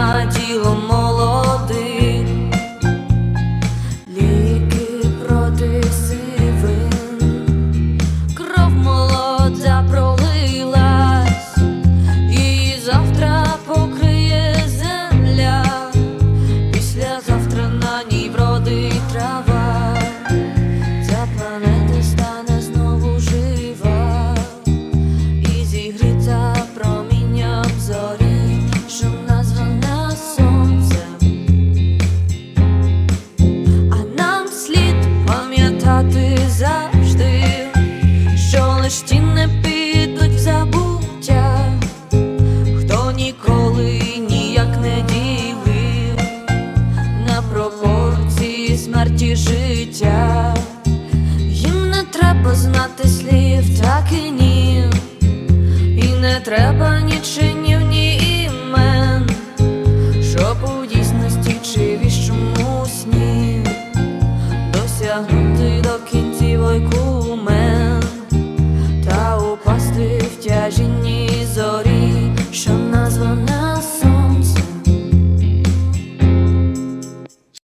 війна тілом молодих, ліки проти сивин, кров молода пролилась, і завтра покриє земля, післязавтра на ній вродить трава, життя. Їм не треба знати слів, так і ні, і не треба ні чинів, ні імен, щоб у дійсності чи віщому сні досягнути до кінців ойкумен та упасти в тяжінні зорі.